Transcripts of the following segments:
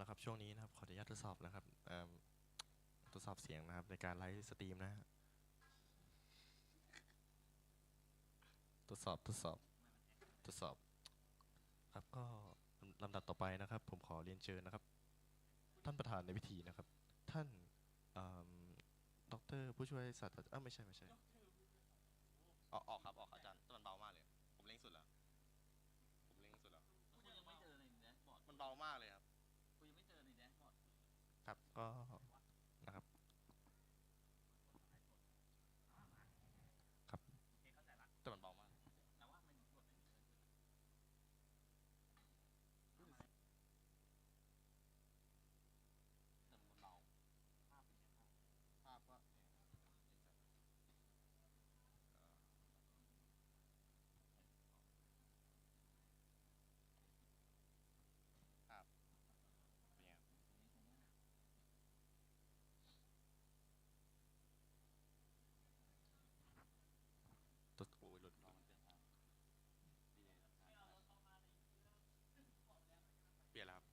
ละครับช่วงนี้นะครับขออนุญาตทดสอบนะครับเอิ่มทดสอบเสียงนะครับในการไลฟ์สตรีมนะฮะทดสอบทดสอบทดสอบครับก็ลำดับต่อไปนะครับ ผมขอเรียนเชิญนะครับ ท่านประธานในพิธีนะครับ ท่านด็อกเตอร์ผู้ช่วยศาสตราจารย์เอ้าไม่ใช่ไม่ใช่ออกออกครับออกครับอาจารย์แต่มันเบ ครับก็นะครับ ครับ โอเคเข้าใจละ แต่มันเบามาก แต่ว่ามันกดไม่ถึงแต่มันเบาภาพเป็นไงภาพ ภาพก็ภาพเป็นไงตัวโอ้ยหลุด ลองมันเปลี่ยนภาพดีเลย เปลี่ยนแล้วครับ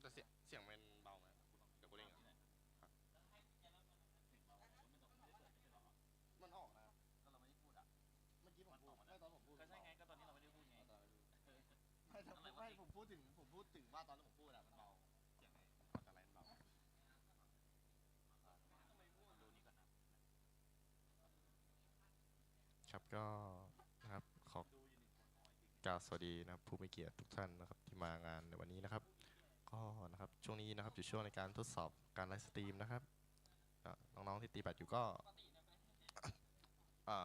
แต่เสียงเสียงมันเบาไหมเดี๋ยวกูเล่นอะมันออกนะ ก็เราไม่ได้พูดอะ เมื่อกี้ผมพูดไม่ตอนผมพูด ก็ใช่ไงก็ตอนนี้เราไม่ได้พูดไง ไม่แต่ไม่ไม่ผมพูดถึงผม พูดถึงว่าตอนที่ผมพูดอะมันเบาเสียงไอ้พอจากอะไรมันเบาดูนี่ก่อนนะครับก็นะครับขอกล่าวสวัสดีนะครับผู้มีเกียรติทุกท่านนะครับที่มางานในวันนี้นะครับ ก็นะครับช่วงนี้นะครับอยู่ช่วงในการทดสอบการไลฟ์สตรีมนะครับน้องๆที่ตีแบตอยู่ก็อ่า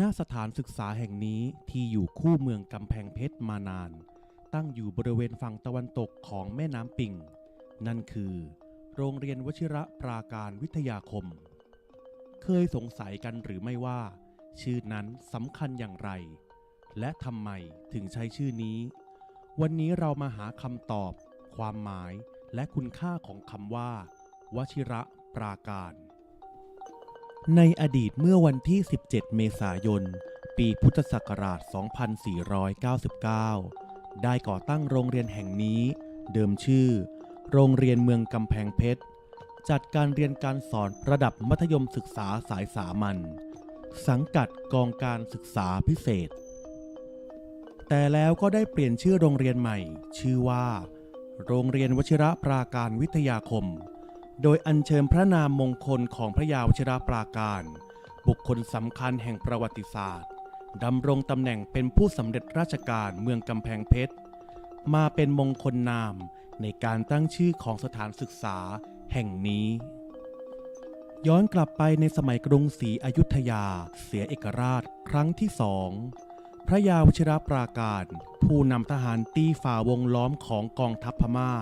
ณสถานศึกษาแห่งนี้ที่อยู่คู่เมืองกำแพงเพชรมานาน ตั้งอยู่บริเวณฝั่งตะวันตกของแม่น้ำปิง นั่นคือ โรงเรียนวชิระปราการวิทยาคม เคยสงสัยกันหรือไม่ว่า ชื่อนั้นสำคัญอย่างไร และทำไมถึงใช้ชื่อนี้ วันนี้เรามาหาคำตอบ ความหมาย และคุณค่าของคำว่า วชิระปราการ ในอดีตเมื่อวันที่ 17 เมษายน ปีพุทธศักราช 2499 ได้ก่อตั้งโรงเรียนแห่งนี้ เดิมชื่อ โรงเรียนเมืองกำแพงเพชร จัดการเรียนการสอนระดับมัธยมศึกษาสายสามัญสังกัดกองการศึกษาพิเศษ แต่แล้วก็ได้เปลี่ยนชื่อโรงเรียนใหม่ ชื่อว่า โรงเรียนวชิระปราการวิทยาคม โดยอัญเชิญพระนามมงคลของพระยาวชิระปราการ บุคคลสำคัญแห่งประวัติศาสตร์ดำรงตำแหน่งเป็นผู้สำเร็จราชการเมืองกำแพงเพชร มาเป็นมงคลนามในการตั้งชื่อของสถานศึกษาแห่งนี้ ย้อนกลับไปในสมัยกรุงศรีอยุธยาเสียเอกราชครั้งที่สอง พระยาวชิรปราการ ผู้นำทหารตีฝ่าวงล้อมของกองทัพพม่า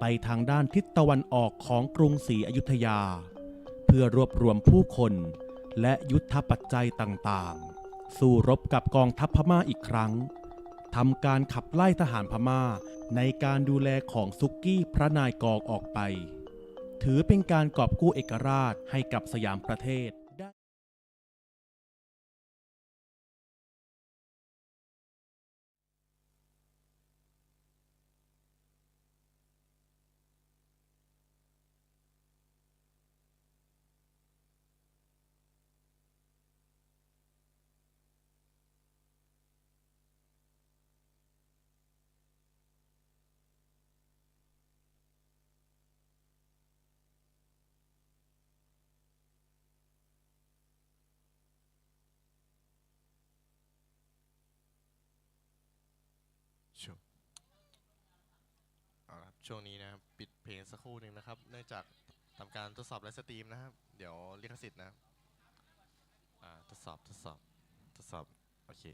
ไปทางด้านทิศตะวันออกของกรุงศรีอยุธยา เพื่อรวบรวมผู้คนและยุทธปัจจัยต่างๆ สู้รบกับกองทัพพม่าอีกครั้งทำการขับไล่ทหารพม่าในการดูแลของซุกกี้พระนายกองออกไป ถือเป็นการกอบกู้เอกราชให้กับสยามประเทศ ช่วงนี้นะครับปิดเพลงสักครู่หนึ่งนะครับ เนื่องจากทำการทดสอบไลฟ์สตรีมนะครับ เดี๋ยวลิขสิทธิ์นะครับอ่าทดสอบทดสอบทดสอบ โอเค